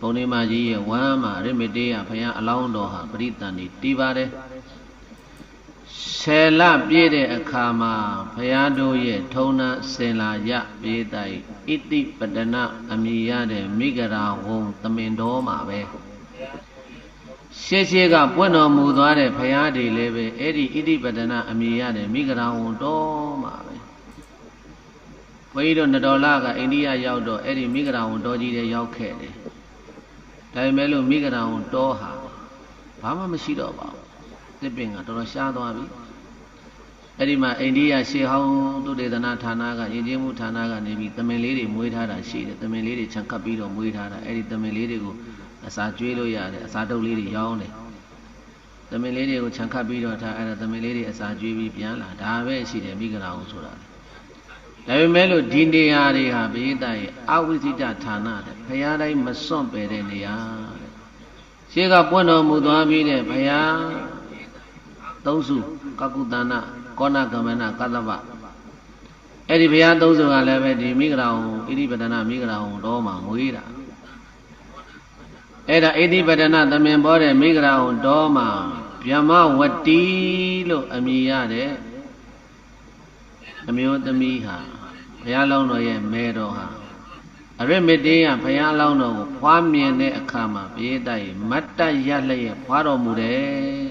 ဘုံနေမကြီးရဲ့ဝမ်းမှာရမတေးရဘုရားအလောင်းတော်ဟာပရိသန်နေတည်ပါတယ်ဆယ်လပြည့်တဲ့အခါမှာဘုရားတို့ရဲ့ထုံနာစင်လာရပြေးတိုင်ဣတိပတနာအမိရတဲ့မိဂရာဝုံသမင်တော်မှာပဲရှေးရှေးကပွင့်တော်မူသွားတဲ့ဘုရားတွေလည်းပဲအဲ့ဒီဣတိပတနာအမိရတဲ့မိဂရာဝုံတော်မှာပဲဘုန်းကြီးတို့နတော်လာကအိန္ဒိယရောက်တော့အဲ့ဒီမိဂရာဝုံတော်ကြီးတွေရောက်ခဲ့တယ် ဒါပေမဲ့လို့မိဂရာဝုံတော်ဟာဘာမှမရှိတော့ပါဘူးသစ်ပင်ကတော်တော်ရှားသွားပြီအဲ့ဒီမှာအိန္ဒိယရှေးဟောင်းသုတေသနဌာနကယဉ်ကျေးမှုဌာနကနေပြီးတမင်လေးတွေမွေးထားတာရှိတယ်တမင်လေးတွေခြံကပ်ပြီးတော့မွေးထားတာအဲ့ဒီတမင်လေးတွေကိုအစာကျွေးလို့ရတယ်အစာတုပ်လေးတွေရောင်းတယ်တမင်လေးတွေကိုခြံခတ်ပြီးတော့ထားအဲ့ဒါတမင်လေးတွေအစာကျွေးပြီးပြန်လာဒါပဲရှိတယ်မိဂရာအောင်ဆိုတာ ဒါပေမဲ့လို့ဒီနေရာတွေဟာပိဋကရဲ့အဝိဇိတဌာနတဲ့ဘုရားတိုင်းမစွန့်ပယ်တဲ့နေရာတဲ့ရှေးကပွင့်တော်မူသွားပြီးတဲ့ဘုရားသုံးစုကကုတနာကောဏကမနကတ္တဗအဲ့ဒီဘုရားသုံးစုကလည်းပဲဒီမိဂရာအောင်ဣတိပဒနာမိဂရာအောင်တော်မှာမွေးတာအဲ့ဒါဣတိပဒနာသမင်ပေါ်တဲ့မိဂရာအောင်တော်မှာဗျမဝတီလို့အမည်ရတဲ့အမျိုးသမီးဟာဘု ရားလောင်းတော်ရဲ့မဲတော်ဟာအရမတေးကဘုရားလောင်းတော်ကိုဖွားမြင်တဲ့အခါမှာပြေးတိုက်မတ်တရလျက်ဖွားတော်မူတယ်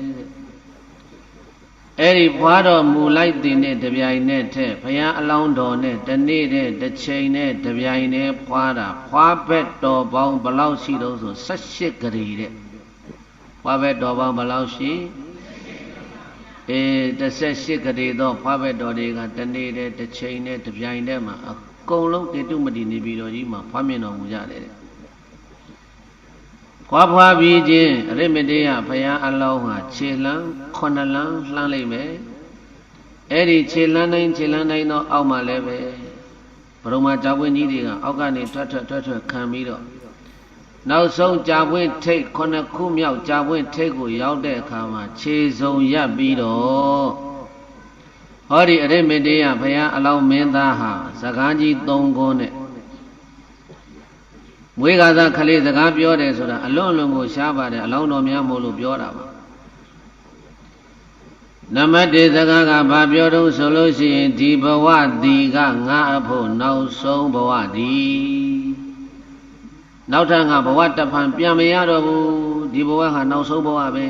အဲ့ဒီဖွားတော်မူလိုက်တဲ့နဲ့တပြိုင်နဲ့ထက်ဘုရားအလောင်းတော်နဲ့တနေ့တဲ့တစ်ချိန်နဲ့တပြိုင်နဲ့ဖွားတာဖွားဘက်တော်ပေါင်းဘလောက်ရှိတော့ဆို18ဂရီတဲ့ဖွားဘက်တော်ပေါင်းဘလောက်ရှိ အေး18ဂရီတော့ဖွားဘက်တော်တွေကတနေ့တဲ့တစ်ချိန်နဲ့တပြိုင်တည်းမှာအကုန်လုံးကေတုမတိနေပြီးတော်ကြီးမှာဖွားမြင်တော်မူကြတယ်တဲ့ခွာဖွာပြီးခြင်းအရိမတေယဘုရားအလောင်းဟာခြေလန်းခုနှစ်လန်းလှမ်းလိုက်မယ်အဲ့ဒီခြေလန်းတိုင်းခြေလန်းတိုင်းတော့အောက်မှာလည်းပဲဘုရုံမကြာပွင့်ကြီးတွေကအောက်ကနေထွက်ထွက်ထွက်ထွက်ခံပြီးတော့ နောက်ဆုံးကြာပွင့်ထိတ်ခုနှစ်ခုမြောက်ကြာပွင့်ထိတ်ကိုရောက်တဲ့အခါမှာခြေစုံရပ်ပြီးတော့ဟောဒီအရိမတေယဘုရားအလောင်းမင်းသားဟာစကားကြီး၃ခုနဲ့မွေးကစားခလေးစကားပြောတယ်ဆိုတာအလွန်လွန်ကိုရှားပါတယ်အလောင်းတော်များမို့လို့ပြောတာပါနမတေစကားကဘာပြောတော့ဆိုလို့ရှိရင်ဒီဘဝဒီကငါအဖို့နောက်ဆုံးဘဝဒီ နောက်ထပ်ငါဘဝတဖန်ပြန်မရတော့ဘူးဒီဘဝဟာနောက်ဆုံးဘဝပဲ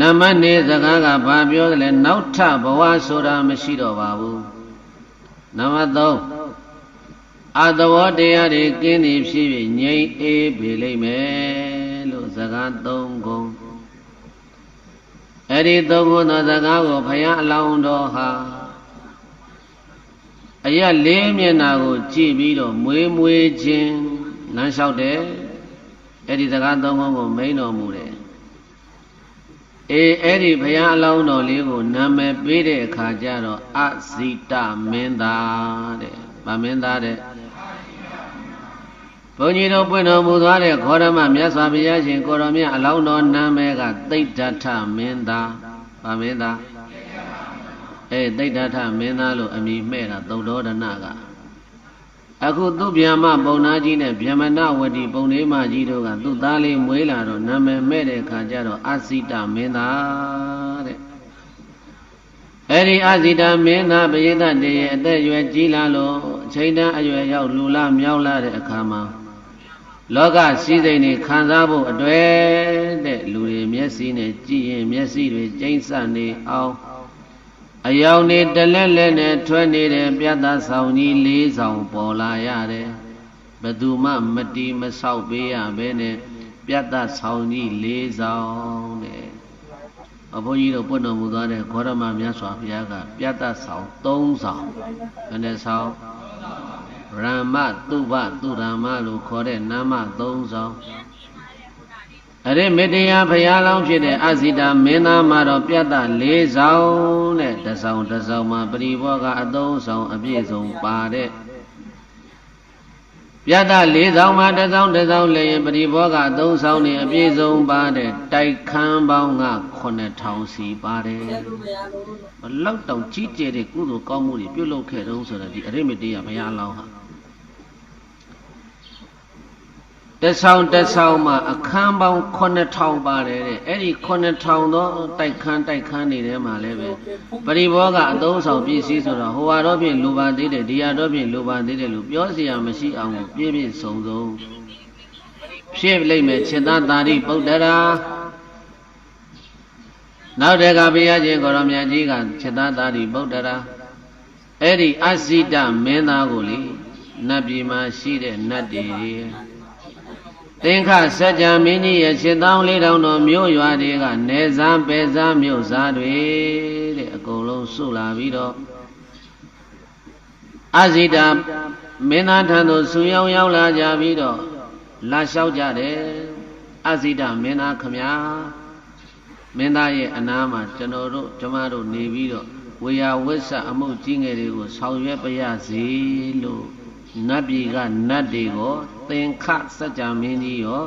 နမနေစကားကဘာပြောတယ်လဲနောက်ထဘဝဆိုတာမရှိတော့ပါဘူးနံပါတ်3အသဘောတရားတွေကင်းနေဖြစ်ဖြစ်ငြိမ်အေးပေလိမ့်မယ်လို့စကားသုံးခုအဲ့ဒီသုံးခုသောစကားကိုဘုရားအလောင်းတော်ဟာ အရလေးမျက်နာကိုကြည့်ပြီးတော့မွေးမွေးခြင်းလမ်းလျှောက်တယ်အဲ့ဒီစကားသုံးခုကိုမိန်တော်မူတယ်အေးအဲ့ဒီဘုရားအလောင်းတော်လေးကိုနာမည်ပေးတဲ့အခါကျတော့အဇိတမင်းသားတဲ့ဗမင်းသားတဲ့ဘုန်းကြီးတို့ပွင့်တော်မူသွားတဲ့ခောရမမြတ်စွာဘုရားရှင်ကိုရောမြတ်အလောင်းတော်နာမည်ကသိဒ္ဓထမင်းသားဗာမင်းသား အဲသိဒ္ဓထမင်းသားလို့အမည်မှဲ့တာသုဒ္ဓောဒနာကအခုသူဗျာမပုံနာကြီးနဲ့ဗျမနဝတီပုံလေးမကြီးတို့ကသူ့သားလေးမွေးလာတော့နာမည်မဲ့တဲ့ခါကျတော့အစိတမင်းသားတဲ့အဲ့ဒီအစိတမင်းသားပရိသတ်တည်းရဲ့အသက်အရွယ်ကြီးလာလို့အချိန်တန်းအရွယ်ရောက်လူလာမြောက်လာတဲ့အခါမှာလောကစည်းစိမ်တွေခံစားဖို့အတွေ့တဲ့လူတွေမျက်စိနဲ့ကြည့်ရင်မျက်စိတွေကျိမ့်ဆနေအောင် အယောင်နေတလက်လက်နဲ့ထွက်နေတဲ့ပြတ်သားဆောင်ကြီး၄ဆောင်ပေါ်လာရတယ်ဘယ်သူမှမတီးမဆောက်ပေးရဘဲနဲ့ပြတ်သားဆောင်ကြီး၄ဆောင်တဲ့အဘုန်းကြီးတို့ပွတ်တော်မူသွားတဲ့ဂေါရမမြတ်စွာဘုရားကပြတ်သားဆောင်၃ဆောင်ဘယ်နဲ့ဆောင်ရမ္မတုပသူရမ္မလို့ခေါ်တဲ့နာမသုံးဆောင် အဲ့ဒီမေတ္တရာဘုရားလောင်းဖြစ်တဲ့အဇိတာမင်းသားမှာတော့ပြတ်တာ၄ဆောင်နဲ့တဆောင်တဆောင်မှာပရိဘောကအသုံးဆောင်အပြည့်စုံပါတဲ့ပြတ်တာ၄ဆောင်မှာတဆောင်တဆောင်လည်းရင်ပရိဘောကအသုံးဆောင်နေအပြည့်စုံပါတဲ့တိုက်ခန်းပေါင်းက9000စီပါတယ်ဘလောက်တောင်ကြီးကျယ်တဲ့ကုသိုလ်ကောင်းမှုတွေပြုလုပ်ခဲ့တုံးဆိုတော့ဒီအရိမတေယဘုရားလောင်းဟာ တဆောင်တဆောင်မှာအခန်းပေါင်း9000ပါတယ်တဲ့အဲ့ဒီ9000တော့တိုက်ခန်းတိုက်ခန်းနေထဲမှာလည်းပဲပရိဘောကအသုံးဆောင်ပစ္စည်းဆိုတော့ဟိုဟာတော့ပြင်လူပါသေးတယ်ဒီဟာတော့ပြင်လူပါသေးတယ်လို့ပြောစရာမရှိအောင်ကိုပြည့်ပြည့်စုံစုံဖြစ်လိမ့်မယ်ခြေသားတာရိပုတ္တရာနောက်တကဘုရားရှင်ကိုရောင်မြတ်ကြီးကခြေသားတာရိပုတ္တရာအဲ့ဒီအစိတမင်းသားကိုလေနတ်ပြည်မှာရှိတဲ့နတ်တွေ သင်္ခစัจ जा မင်းကြီးရဲ့ရှင်းတောင်းလေးတောင်တော်မြို့ရွာတွေကနေစားပဲစားမြို့စားတွေတဲ့အကုန်လုံးစုလာပြီးတော့အဇိတာမင်းသားထံသို့ဆူရောက်ရောက်လာကြပြီးတော့လာလျှောက်ကြတယ်အဇိတာမင်းသားခမညာမင်းသားရဲ့အနားမှာကျွန်တော်တို့ကျမတို့နေပြီးတော့ဝေယဝိဆအမှုကြီးငယ်တွေကိုဆောင်ရွက်ပါရစေလို့ နတ်ပြည်ကနတ်တွေကိုသင်္ခစัจ जा မင်းကြီးရော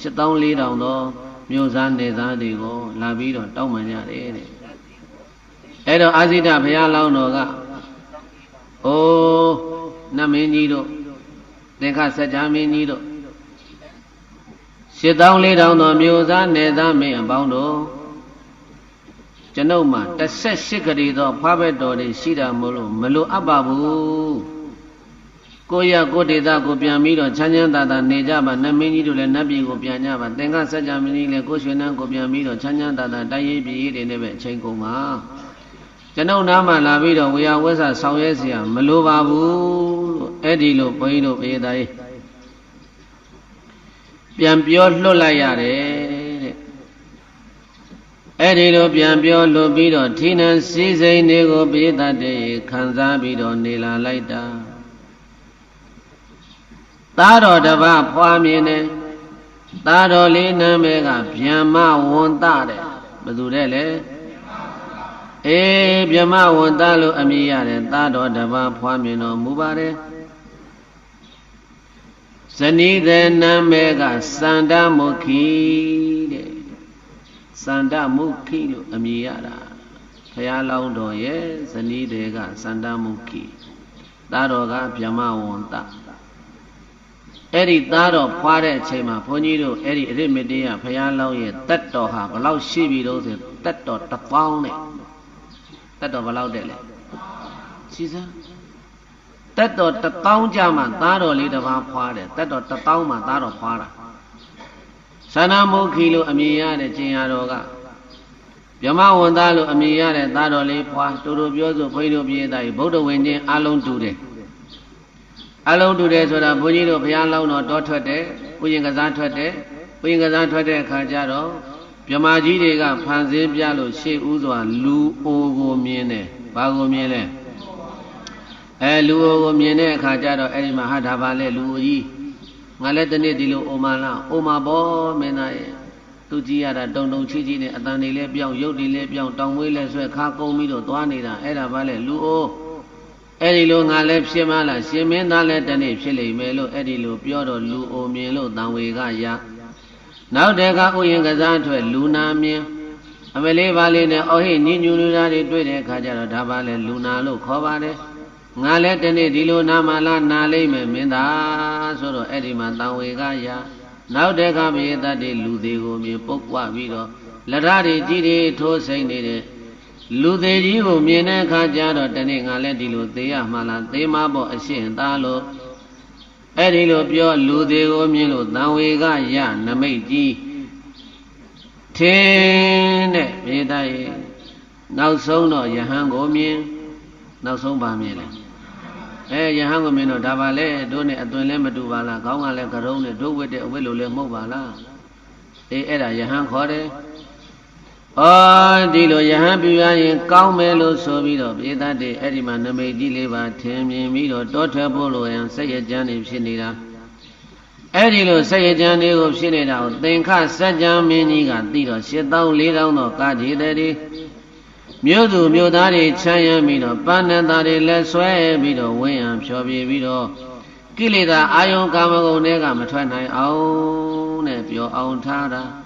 7400သောမြို့သားနေသားတွေကိုလာပြီးတော့တောင်းပန်ကြတယ်တဲ့အဲ့တော့အာဇိတဘုရားလောင်းတော်ကအိုးနတ်မင်းကြီးတို့သင်္ခစัจ जा မင်းကြီးတို့7400သောမြို့သားနေသားမင်းအပေါင်းတို့ကျွန်ုပ်မှာ18ခရီသောဖားဘက်တော်တွေရှိတာမို့လို့မလိုအပ်ပါဘူး ကိုရကိုဒေတာကိုပြန်ပြီးတော့ချမ်းချမ်းသာသာနေကြပါနမင်းကြီးတို့လည်းနတ်ပြည်ကိုပြန်ကြပါသင်္ကဆัจ जा မင်းကြီးလည်းကိုရွှေနှန်းကိုပြန်ပြီးတော့ချမ်းချမ်းသာသာတိုက်ရိုက်ပြည်တွေနဲ့ပဲအချိန်ကုန်ပါကျွန်ုပ်နားမှာလာပြီးတော့ဝေယဝက်ဆဆောင်ရဲစရာမလိုပါဘူးလို့အဲ့ဒီလိုဘုန်းကြီးတို့ဘေးသားကြီးပြန်ပြောလွတ်လိုက်ရတယ်တဲ့အဲ့ဒီလိုပြန်ပြောလွတ်ပြီးတော့ဌိနံစည်းစိမ်တွေကိုဘေးသားတဲ့ခံစားပြီးတော့နေလာလိုက်တာ သားတော်တပဖွာမြင်တယ်သားတော်လေးနာမည်ကဗျမ္မဝန္တတဲ့ဘယ်သူတဲ့လဲအေးဗျမဝန္တလို့အမည်ရတယ်သားတော်တပဖွာမြင်တော်မူပါတယ်ဇနီးတဲ့နာမည်ကစန္ဒမုခိတဲ့စန္ဒမုခိလို့အမည်ရတာဘုရားလောင်းတော်ရဲ့ဇနီးတဲ့ကစန္ဒမုခိသားတော်ကဗျမဝန္တ အဲ့ဒီသားတော်ဖွာတဲ့အချိန်မှာဘုန်းကြီးတို့အဲ့ဒီအရစ်မတေးကဘုရားလောင်းရဲ့တတ်တော်ဟာဘလောက်ရှိပြီတော့ဆိုတတ်တော်တစ်ပေါင်းနဲ့တတ်တော်ဘလောက်တဲ့လဲရှိစမ်းတတ်တော်တစ်ပေါင်းကြမှာသားတော်လေးတစ်ပါးဖွာတယ်တတ်တော်တစ်ပေါင်းမှာသားတော်ဖွာတာသန္နာမုခိလို့အမည်ရတဲ့ကျင်ရတော်ကဗြဟ္မဝန္တလို့အမည်ရတဲ့သားတော်လေးဖွာတူတူပြောဆိုဘုန်းကြီးတို့ပြည်သားကြီးဗုဒ္ဓဝင်ချင်းအလုံးတူတယ် အလုံးတူတယ်ဆိုတာဘုန်းကြီးတို့ဘုရားလောင်းတော်တောထွက်တယ်ဥယျင်ကစားထွက်တယ်ဥယျင်ကစားထွက်တဲ့အခါကျတော့မြမကြီးတွေကဖန်ဆင်းပြလို့ရှေ့ဥစွာလူအိုကိုမြင်တယ်ဘာကိုမြင်လဲအဲလူအိုကိုမြင်တဲ့အခါကျတော့အဲ့ဒီမှာဟာဒါပါလေလူအိုကြီးငါလည်းတနေ့ဒီလိုအိုမလားအိုမဘောမင်းသားရဲ့သူကြည့်ရတာတုံတုံချီချီနဲ့အတန်တွေလည်းပြောင်းရုပ်တွေလည်းပြောင်းတောင်မွေးလည်းဆွဲခါကုန်းပြီးတော့သွားနေတာအဲ့ဒါပါလေလူအို အဲ့ဒီလိုငါလည်းဖြစ်မလားရှင်မင်းသားလည်းတနေ့ဖြစ်လိမ့်မယ်လို့အဲ့ဒီလိုပြောတော့လူအိုမြင်လို့တန်ဝေကရနောက်တည်းကဥယျင်ကစားထွက်လူနာမြင်အမလေးပါလေးနဲ့အော်ဟိညညူလူသားတွေတွေ့တဲ့အခါကျတော့ဒါပါလေလူနာလို့ခေါ်ပါတယ်ငါလည်းတနေ့ဒီလိုနာမလားနာလိမ့်မယ်မင်းသားဆိုတော့အဲ့ဒီမှာတန်ဝေကရနောက်တည်းကမေတ္တတွေလူသေးကိုမြင်ပုတ်ကွပြီးတော့လရတွေကြီးတွေထိုးစိမ့်နေတဲ့ လူသေးကြီးကိုမြင်တဲ့အခါကျတော့တနေ့ငါလည်းဒီလိုသေရမှလားသေမဖို့အရှင်းသားလို့အဲ့ဒီလိုပြောလူသေးကိုမြင်လို့တန်ဝေကရနမိတ်ကြီးထင်းတဲ့မေတ္တာရဲ့နောက်ဆုံးတော့ယဟန်ကိုမြင်နောက်ဆုံးပါမြင်လဲအဲယဟန်ကိုမြင်တော့ဒါပါလေတို့နဲ့အသွင်လည်းမတူပါလားခေါင်းကလည်းကရုံးနဲ့တို့ဝတ်တဲ့အဝတ်လိုလည်းမဟုတ်ပါလားအေးအဲ့ဒါယဟန်ခေါ်တယ် အော်ဒီလိုယဟန်ပြရရင်ကောင်းမယ်လို့ဆိုပြီးတော့ပြေသားတဲ့အဲ့ဒီမှာနမိတ်ကြီးလေးပါထင်မြင်ပြီးတော့တောထွက်ဖို့လိုရန်စိတ်ရကြမ်းနေဖြစ်နေတာအဲ့ဒီလိုစိတ်ရကြမ်းလေးကိုဖြစ်နေတာကိုသင်္ခစัจ जा မင်းကြီးကသိတော့၈တောင်း၄တောင်းတော့ကာကြီးတဲ့မြို့သူမြို့သားတွေချမ်းရမ်းပြီးတော့ပဏ္ဏသားတွေလက်ဆွဲပြီးတော့ဝင်းရံဖြောပြပြီးတော့ကိလေသာအာယုံကာမဂုဏ်တွေကမထွက်နိုင်အောင်တဲ့ပြောအောင်ထားတာ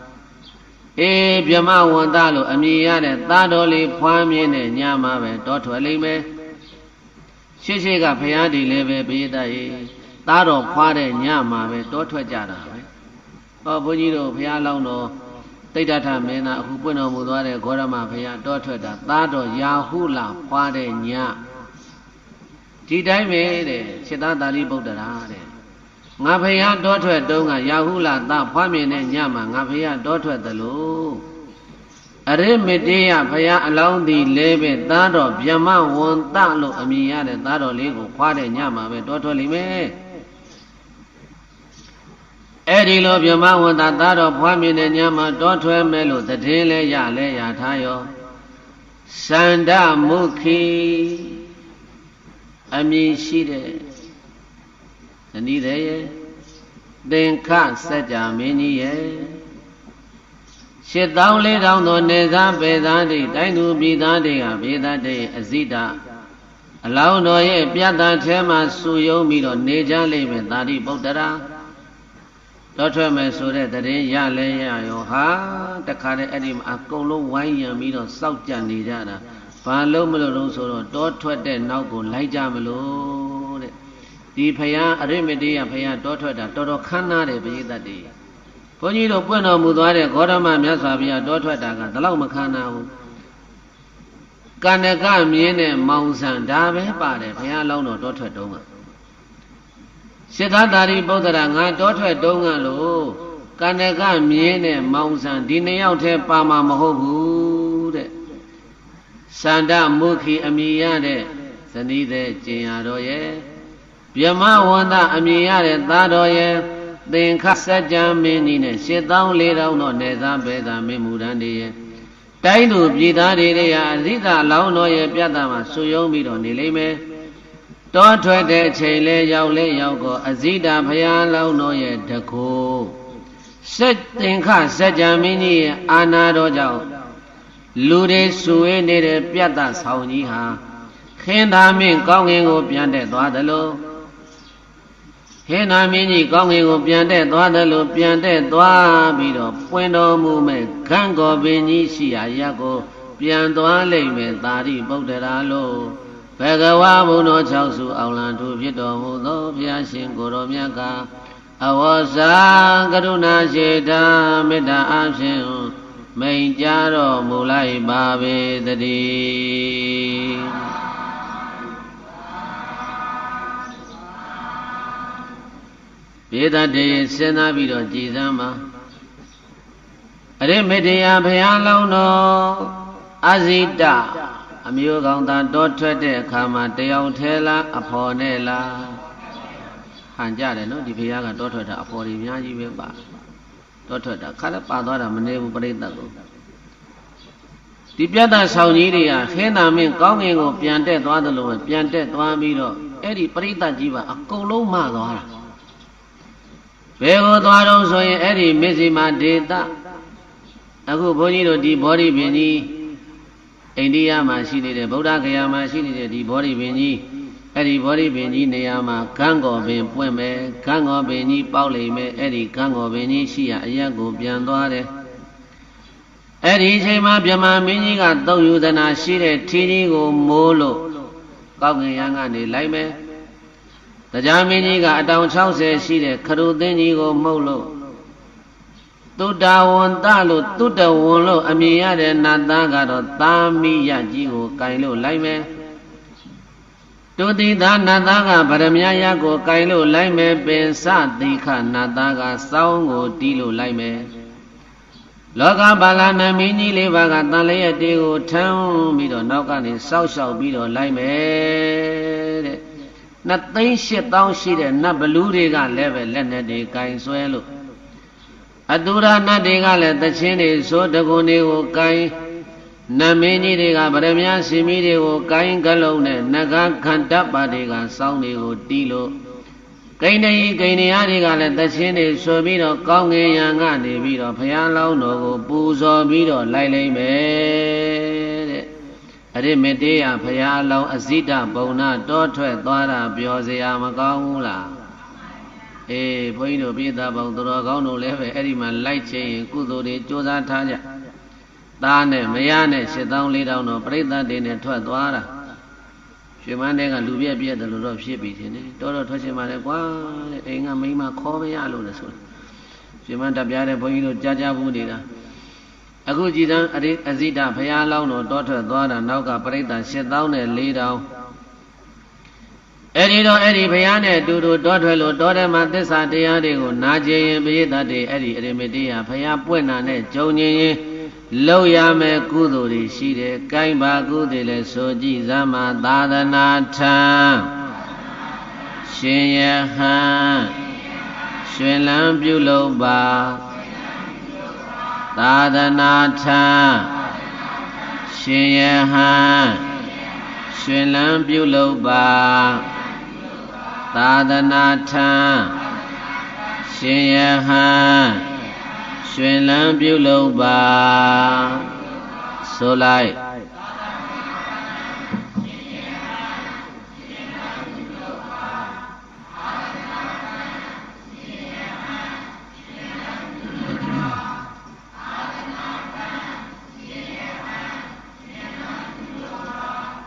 အေးဗြဟ္မဝန္တလို့အမည်ရတဲ့သာတော်လေးဖွားမြင်တဲ့ညမှာပဲတောထွက်လိမ့်မယ်ရှိရှိကဘုရားဒီလည်းပဲပိဋကရေသားတော်ဖွာတဲ့ညမှာပဲတောထွက်ကြတာပဲဟောဘုန်းကြီးတို့ဘုရားလောင်းတော်တိဋ္ဌထမင်းသားအခုပွင့်တော်မူသွားတဲ့ဂေါရမဘုရားတောထွက်တာသားတော်ရာဟုလာဖွာတဲ့ညဒီတိုင်းပဲတဲ့စိတ္တသာရိပုတ္တရာတဲ့ ငါဖယားတောထွက်တုံးကရာဟုလာသဖွားမြင်တဲ့ညမှာငါဖယားတောထွက်တယ်လို့အရိမတေယဖယားအလောင်းသည်လဲပဲသားတော်ဗျမဝန္တလို့အမည်ရတဲ့သားတော်လေးကိုခွာတဲ့ညမှာပဲတောထွက်လိမ့်မယ်အဲ့ဒီလိုဗျမဝန္တသားတော်ဖွားမြင်တဲ့ညမှာတောထွက်မယ်လို့တည်င်းလဲရလဲရထားရောစန္ဒမုခိအမည်ရှိတဲ့ ဇနီးတဲ့ရဲ့သင်္ခစัจ जा မင်းကြီးရဲ့ရှစ်တောင်းလေးတောင်းသောနေသားပေသားတိတိုင်းသူပြည်သားတွေကပေသားတဲ့အဇိတအလောင်းတော်ရဲ့ပြတ်သားထဲမှာစုယုံပြီးတော့နေကြလိမ့်မယ်သာတိပုတ္တရာတော့ထွက်မယ်ဆိုတဲ့တရင်ရလဲရရောဟာတခါတည်းအဲ့ဒီမှာအကုန်လုံးဝိုင်းရံပြီးတော့စောက်ကြနေကြတာဘာလို့မလို့တော့ဆိုတော့တောထွက်တဲ့နောက်ကိုလိုက်ကြမလို့တဲ့ ဒီဖယားအရိမတေယဖယားတောထွက်တာတော်တော်ခမ်းနားတယ်ပရိသတ်တွေဘုန်းကြီးတို့ပွင့်တော်မူသွားတဲ့ဂေါရမမြတ်စွာဘုရားတောထွက်တာကဒီလောက်မခမ်းနားဘူးကန္နကမြင်းနဲ့မောင်ဆန်ဒါပဲပါတယ်ဘုရားလောင်းတော်တောထွက်တုံးကစိတ္တသာရိပုတ္တရာငါတောထွက်တုံးကလို့ကန္နကမြင်းနဲ့မောင်ဆန်ဒီနှစ်ယောက်တည်းပါမှာမဟုတ်ဘူးတဲ့စန္ဒမုခိအမိရတဲ့ဇနီးတဲ့ကျင်ရတော်ရဲ့ ဗျမဝန္တအမိရတဲ့သားတော်ရဲ့သင်္ခစัจ जा မင်းကြီးနဲ့၈တောင်း၄တောင်းတော့နေသားပဲသာမင်းမူရန်တည်းရဲ့တိုင်းသူပြည်သားတွေရဲ့အရိသလောင်းတော်ရဲ့ပြတ်တာမှာဆူယုံပြီးတော့နေလိမ့်မယ်တောထွက်တဲ့အချိန်လဲရောက်လဲရောက်ကိုအဇိတာဘုရားလောင်းတော်ရဲ့တကူစက်သင်္ခစัจ जा မင်းကြီးရဲ့အာနာတော်ကြောင့်လူတွေဆူဝေးနေတဲ့ပြတ်တာဆောင်ကြီးဟာခင်းသာမင်းကောင်းငင်ကိုပြန်တဲ့သွားသလို ဟေနာမင်းကြီးကောင်းငင်ကိုပြန်တဲ့သွားသလိုပြန်တဲ့သွားပြီးတော့ပွင့်တော်မူမဲ့ခန့်ကောပင်ကြီးရှိရာရက်ကိုပြန်သွားလိမ့်မယ်သာရိပုတ္တရာလို့ဘဂဝါဘုံတော်၆စုအောင်လံသူဖြစ်တော်မူသောဘုရားရှင်ကိုရောမြတ်ကအဝဇာကရုဏာရှိတာမေတ္တာအဖြင့်မိန်ကြတော်မူလိုက်ပါပေတည်း ဘေဒတေစဉ်းစားပြီးတော့ကြည်စမ်းပါအရိမေတ္တရာဘုရားလောင်းတော်အဇိတအမျိုးကောင်းသားတောထွက်တဲ့အခါမှာတယောက်ထဲလားအဖော်နဲ့လားဟန်ကြတယ်နော်ဒီဘုရားကတောထွက်တာအဖော်တွေအများကြီးပဲပါတောထွက်တာခါလည်းပါသွားတာမနေဘူးပြိတ္တကိုဒီပြတ်တာဆောင်ကြီးတွေကခဲနာမင်းကောင်းငင်ကိုပြန်တက်သွားတယ်လို့ပဲပြန်တက်သွားပြီးတော့အဲ့ဒီပြိတ္တကြီးပါအကုန်လုံးမှသွားတာ ဘယ်ကိုသွားတော့ဆိုရင်အဲ့ဒီမစ္စည်းမဒေတာအခုဘုန်းကြီးတို့ဒီဘောဓိပင်ကြီးအိန္ဒိယမှာရှိနေတဲ့ဗုဒ္ဓဂယာမှာရှိနေတဲ့ဒီဘောဓိပင်ကြီးအဲ့ဒီဘောဓိပင်ကြီးနေရာမှာကန်းကော်ပင်ပွင့်မယ်ကန်းကော်ပင်ကြီးပေါက်လိမ့်မယ်အဲ့ဒီကန်းကော်ပင်ကြီးရှိရအရက်ကိုပြန်သွားတယ်အဲ့ဒီအချိန်မှာမြမမင်းကြီးကတုံယူသနာရှိတဲ့ထင်းကြီးကိုမိုးလို့ကောက်ငင်ရန်ကနေလိုက်မယ် တရားမင်းကြီးကအတောင်60ရှိတဲ့ခရုသင်းကြီးကိုမှုတ်လို့တုတ္တဝန္တလို့တုတ္တဝန္လို့အမည်ရတဲ့နတ်သားကတော့သာမိယကြီးကိုကင်လို့လိုက်မယ်တုတိသာနတ်သားကဗရမယယကိုကင်လို့လိုက်မယ်ပင်စတိခနတ်သားကစောင်းကိုတီးလို့လိုက်မယ်လောကပါဠနာမင်းကြီးလေးပါးကတန်လျက်တေးကိုထမ်းပြီးတော့နောက်ကနေစောက်ရှောက်ပြီးတော့လိုက်မယ်တဲ့ နှစ်သိန်းရှစ်တောင်းရှိတဲ့နတ်ဘလူးတွေကလည်းပဲလက်နဲ့တွေကင်ဆွဲလို့အတူရာနတ်တွေကလည်းတချင်းတွေဆိုတကုံတွေကိုကင်နမင်းကြီးတွေကဗရမယရှင်မီးတွေကိုကင်ကလုံးနဲ့နဂခန္တပါတွေကစောင်းတွေကိုတီးလို့ကိန်းတည်းကိန်းတရားတွေကလည်းတချင်းတွေဆိုပြီးတော့ကောင်းငင်ရန်ကနေပြီးတော့ဘုရားလောင်းတော်ကိုပူဇော်ပြီးတော့လိုက်လိုက်မယ်တဲ့ အရိမေတေယဘုရားလောင်းအဇိတဘုံနာတောထွက်သွားတာပြောစရာမကောင်းဘူးလားအေးဘုန်းကြီးတို့ပြည်သားပေါင်းသူတော်ကောင်းတို့လည်းပဲအဲ့ဒီမှာလိုက်ချင်းရင်ကုသိုလ်တွေကြိုးစားထားကြသားနဲ့မယားနဲ့၈တောင်း၄တောင်းတော့ပြိဿတ်တွေနဲ့ထွက်သွားတာရွရွှေမန်းတဲ့ကလူပြက်ပြက်တယ်လို့တော့ဖြစ်ပြီထင်တယ်တော်တော်ထွက်ချင်ပါလေကွာတဲ့အိမ်ကမိန်းမခေါ်မရလို့လည်းဆိုတယ်ရွှေမန်းတပ်ပြားတဲ့ဘုန်းကြီးတို့ကြားကြားဘူးနေတာ အခုကြည်တန်းအရိအဇိတဘုရားလောင်းတော်တောထွက်သွားတာနောက်ကပြိဿ8000နဲ့4000အဲ့ဒီတော့အဲ့ဒီဘုရားနဲ့အတူတူတောထွက်လို့တောထဲမှာသစ္စာတရားတွေကိုနာကျင်ရင်ပရိသတ်တွေအဲ့ဒီအရိမတိယဘုရားပွင့်တာနဲ့ကြုံရင်ရင်လောက်ရမယ်ကုသိုလ်တွေရှိတယ်။ကိုင်းပါကုသိုလ်လဲဆိုကြည်စမ်းမှာသာသနာထံရှင်ယဟန်ရွှင်လန်းပြုလုပ်ပါ သာသနာထံရှင်ယဟန်ရွှင်လန်းပြုလုပ်ပါသာသနာထံရှင်ယဟန်ရွှင်လန်းပြုလုပ်ပါဆိုလိုက်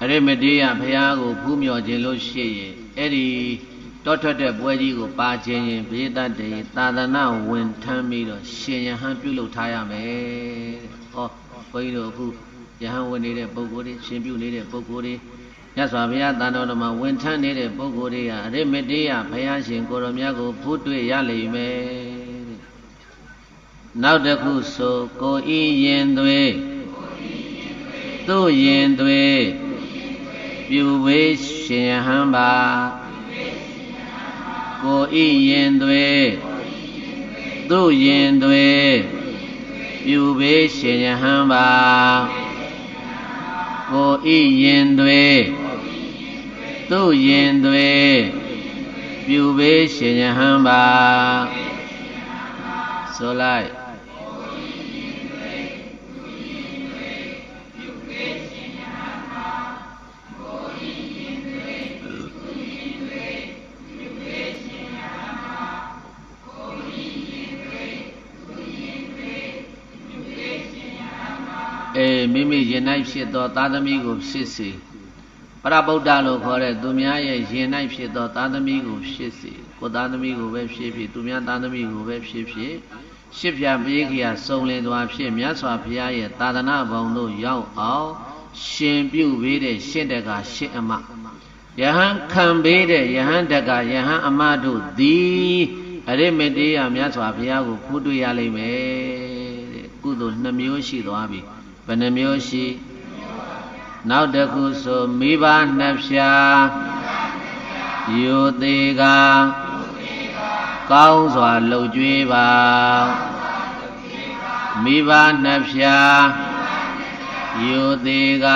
အရိမတေယဘုရားကိုဖူးမြော်ခြင်းလို့ရှိရင်အဲ့ဒီတောထွက်တဲ့ပွဲကြီးကိုပါခြင်းရင်ဘေးတတ်တယ်သာသနာဝင်ထမ်းပြီးတော့ရှင်ယဟန်ပြုလုပ်ထားရမယ်။ဟောဘုန်းကြီးတို့အခုယဟန်ဝင်နေတဲ့ပုဂ္ဂိုလ်တွေရှင်ပြုနေတဲ့ပုဂ္ဂိုလ်တွေမြတ်စွာဘုရားတန်တော်တော်မှာဝင်ထမ်းနေတဲ့ပုဂ္ဂိုလ်တွေကအရိမတေယဘုရားရှင်ကိုရောမြတ်ကိုဖူးတွေ့ရလိမ့်မယ်တဲ့။နောက်တစ်ခုဆိုကိုဤရင်သွေးသူ့ရင်သွေး ပြုဝေးရှင်ယဟန်ပါကိုဤရင်သွေသူ့ရင်သွေပြုပေရှင်ယဟန်ပါကိုဤရင်သွေသူ့ရင်သွေပြုပေရှင်ယဟန်ပါဆိုလိုက် ရင်၌ဖြစ်သောသာသမီကိုဖြစ်စေပရဗုဒ္ဓလို့ခေါ်တဲ့သူများရဲ့ရင်၌ဖြစ်သောသာသမီကိုဖြစ်စေကိုသာသမီကိုပဲဖြစ်ဖြစ်သူများသာသမီကိုပဲဖြစ်ဖြစ်ရှစ်ပြပြေးခရာစုံလင်သွားဖြစ်မြတ်စွာဘုရားရဲ့သာသနာဘုံတို့ရောက်အောင်ရှင်ပြုပေးတဲ့ရှင်းတကရှင်းအမယဟန်ခံပေးတဲ့ယဟန်တကယဟန်အမတို့သည်အရိမတေယမြတ်စွာဘုရားကိုဖူးတွေ့ရလိမ့်မယ်တဲ့ကုသိုလ်နှမျိုးရှိသွားပြီ ဘယ်နှမျိုးရှိနောက်တစ်ခုဆိုမိဘနှစ်ဖြာယိုသေးကကောင်းစွာလှုပ်ကြွေးပါမိဘနှစ်ဖြာယိုသေးက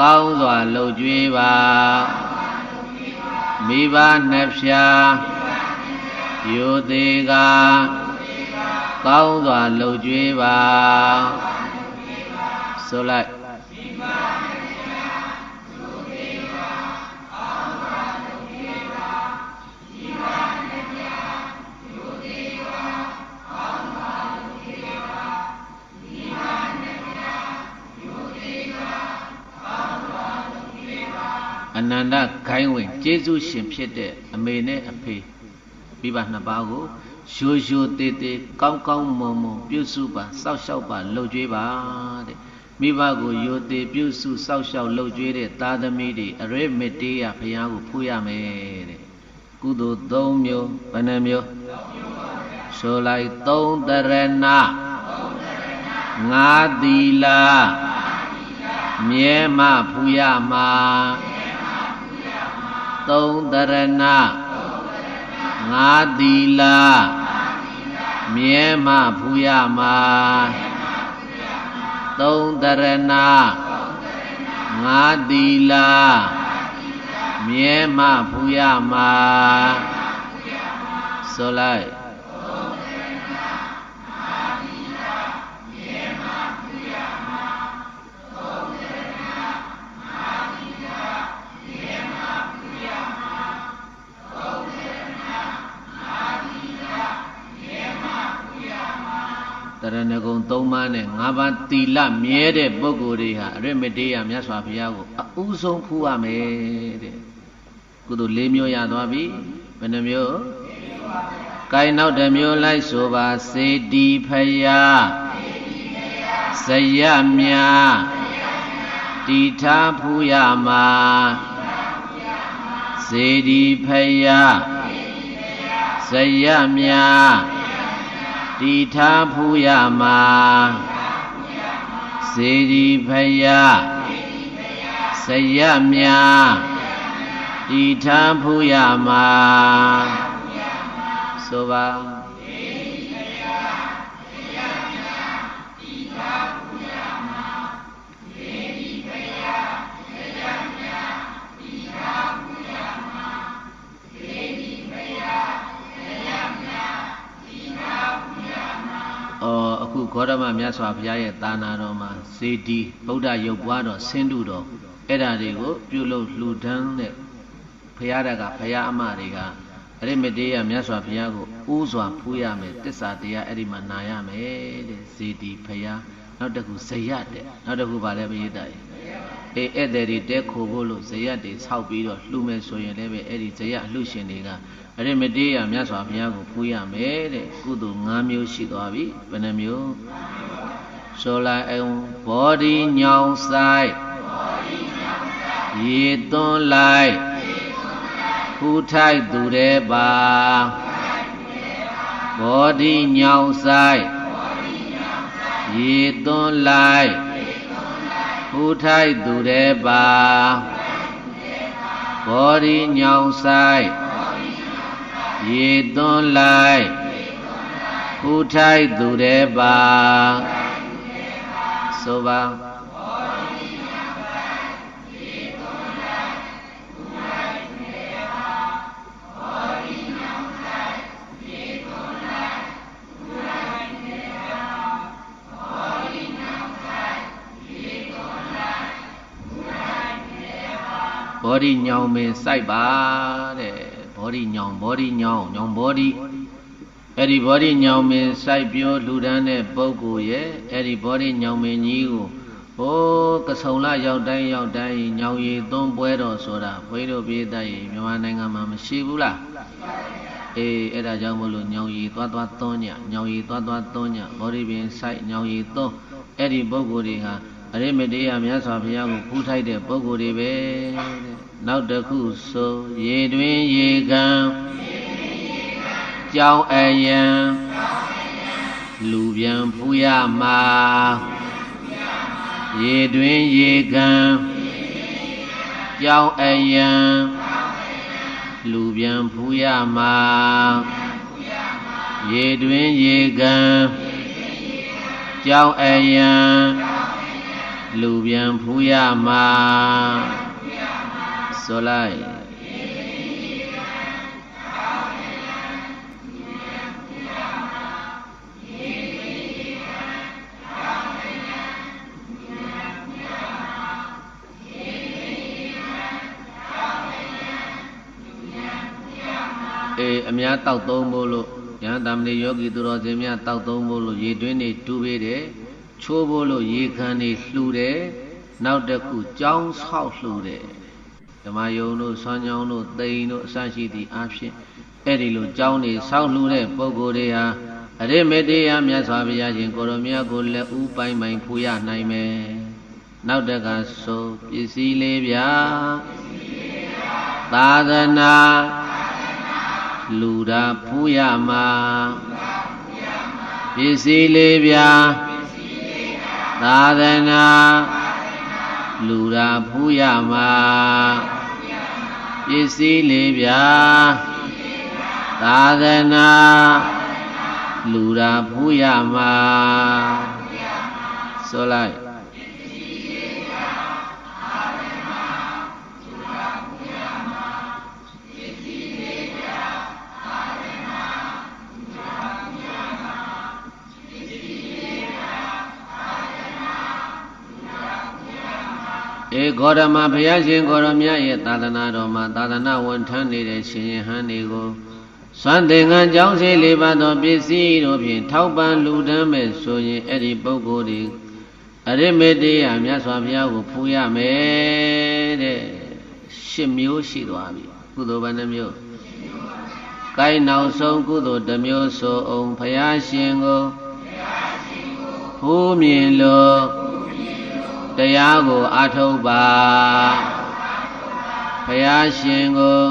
ကောင်းစွာလှုပ်ကြွေးပါမိဘနှစ်ဖြာယိုသေးက ကောင်းစွာလှုပ်ကြွေးပါဆိုလိုက်အနန္တခိုင်းဝင်ကျေးဇူးရှင်ဖြစ်တဲ့အမေနဲ့အဖေမိဘနှစ်ပါးကို ရိုးရိုးသေးသေးကောင်းကောင်းမွန်မွန်ပြုစုပါစောက်ရှောက်ပါလှုပ်ကြွေးပါတဲ့မိဘကိုယိုသေးပြုစုစောက်ရှောက်လှုပ်ကြွေးတဲ့သားသမီးတွေအရိမတေးရဘုရားကိုဖူးရမယ်တဲ့ကုသိုလ်၃မျိုးဘယ်နှမျိုးဆိုလိုက်သုံးတရဏငါးသီလာမြဲမဖူးရမှာသုံးတရဏ ငါးသီလာမြဲမဖူးရမှာသုံးတရဏငါးသီလာမြဲမဖူးရမှာဆိုလိုက် နဲ့၅ပါးတီလမြဲတဲ့ပုဂ္ဂိုလ်တွေဟာအရမတေယမြတ်စွာဘုရားကိုအဥဆုံးဖူးရမယ်တဲ့ကုသိုလ်၄မျိုးရသွားပြီဘယ်နှမျိုးကိုင်နောက်တစ်မျိုးလိုက်ဆိုပါစေတီဖယားဇယမြာတီထားဖူးရမှာစေတီဖယားဇယမြာ တီထားဖူးရမှာစေတီဖယားဇယမြာတီထားဖူးရမှာဆိုပါ အော်အခုဂေါရမမြတ်စွာဘုရားရဲ့သာနာတော်မှာစေတီဗုဒ္ဓရုပ်ပွားတော်ဆင်းတုတော်အဲ့ဓာတွေကိုပြုလုပ်လှူဒန်းတဲ့ဘုရားတကဘုရားအမတွေကအဲ့ဒီမတေးရမြတ်စွာဘုရားကိုဥစွာဖူးရမယ်တစ္ဆာတရားအဲ့ဒီမှာနာရမယ်တဲ့စေတီဘုရားနောက်တစ်ခုဇယတဲ့နောက်တစ်ခုဗာလဲပရိသတ်ရေ အေးဧည့်သည်တွေတဲခိုဖို့လို့ဇယတွေဆောက်ပြီးတော့လှူမယ်ဆိုရင်လည်းပဲအဲ့ဒီဇယအလှူရှင်တွေကအဲ့ဒီမတေးရမြတ်စွာဘုရားကိုဖူးရမယ်တဲ့ကုသိုလ်၅မျိုးရှိသွားပြီဘယ်နှမျိုးဆိုလိုက်အောင်ဘောဓိညောင်ဆိုင်ရေသွန်းလိုက်ဖူးထိုက်သူတဲ့ပါဘောဓိညောင်ဆိုင်ရေသွန်းလိုက် ဖူးထိုက်သူတဲ့ပါဘောဓိညောင်ဆိုင်ရေသွန်းလိုက်ဖူးထိုက်သူတဲ့ပါဆိုပါ ဘောဓိညောင်ပင်စိုက်ပါတဲ့ဘောဓိညောင်ဘောဓိညောင်ညောင်ဘောဓိအဲ့ဒီဘောဓိညောင်ပင်စိုက်ပြောလှူဒန်းတဲ့ပုဂ္ဂိုလ်ရဲ့အဲ့ဒီဘောဓိညောင်ပင်ကြီးကိုဟိုးကဆုံလရောက်တိုင်းရောက်တိုင်းညောင်ရည်သွန်းပွဲတော်ဆိုတာဘုန်းကြီးတို့ပြည်သားရေမြန်မာနိုင်ငံမှာမရှိဘူးလားအေးအဲ့ဒါကြောင့်မလို့ညောင်ရည်သွားသွားသွန်းညညောင်ရည်သွားသွားသွန်းညဘောဓိပင်စိုက်ညောင်ရည်သွန်းအဲ့ဒီပုဂ္ဂိုလ်တွေဟာ အရိမတေယမြတ်စွာဘုရားကိုဖူးထိုက်တဲ့ပုဂ္ဂိုလ်တွေပဲတဲ့နောက်တစ်ခုဆိုရေတွင်ရေကံကြောင်းအယံလူပြန်ဖူးရမှာရေတွင်ရေကံကြောင်းအယံလူပြန်ဖူးရမှာရေတွင်ရေကံကြောင်းအယံ လူပြန်ဖူးရမှာဆိုလိုက်အေးအများတောက်သုံးဖို့လို့ယဟန်တမဏေယောဂီသူတော်စင်များတောက်သုံးဖို့လို့ရေတွင်းနေတူးပေးတယ် ချိုးဖို့လို့ရေခံနေလှူတယ်နောက်တစ်ခုကြောင်းဆောက်လှူတယ်ဓမ္မယုံတို့ဆွမ်းကြောင်းတို့တိန်တို့အစရှိသည့်အဖြစ်အဲ့ဒီလိုကြောင်းနေဆောက်လှူတဲ့ပုဂ္ဂိုလ်တွေဟာအရိမေတ္တယမြတ်စွာဘုရားရှင်ကိုရမြတ်ကိုလက်ဦးပိုင်ပိုင်ဖူရနိုင်မယ်နောက်တကဆိုပစ္စည်းလေးဗျာသာသနာလူတာဖူးရမှာပစ္စည်းလေးဗျာ သာသနာလူတာဖူးရမှာပစ္စည်းလေးဗျာသာသနာလူတာဖူးရမှာဆိုလိုက် အေဂေါရမဘုရားရှင်ဂေါရမြတ်ရဲ့သာသနာတော်မှာသာသနာဝန်ထမ်းနေတဲ့ရှင်ယဟန်တွေကိုစွမ်းသင်္ကန်းကြောင်းစေလေးပါသောပစ္စည်းတို့ဖြင့်ထောက်ပံ့လူဒန်းမဲ့ဆိုရင်အဲ့ဒီပုဂ္ဂိုလ်ဒီအရိမေတ္တရာမြတ်စွာဘုရားကိုဖူးရမယ်တဲ့ရှစ်မျိုးရှိသွားပြီကုသိုလ်ဘယ်နှမျိုးကိုင်းနောက်ဆုံးကုသိုလ်တစ်မျိုးဆိုအောင်ဘုရားရှင်ကိုဖူးမြင်လို့ တရားကိုအားထုတ်ပါဘုရားရှင်ကို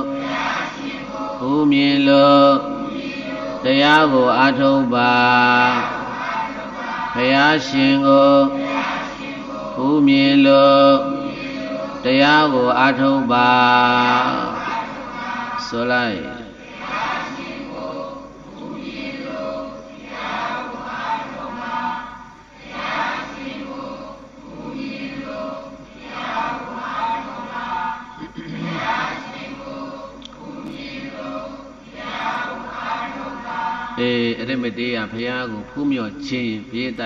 ဖူးမြင်လို့တရားကိုအားထုတ်ပါဘုရားရှင်ကိုဖူးမြင်လို့တရားကိုအားထုတ်ပါဆိုလိုက် အေးအရမတေးရဘုရားကိုဖူးမြော်ခြင်းပြေးတိုက်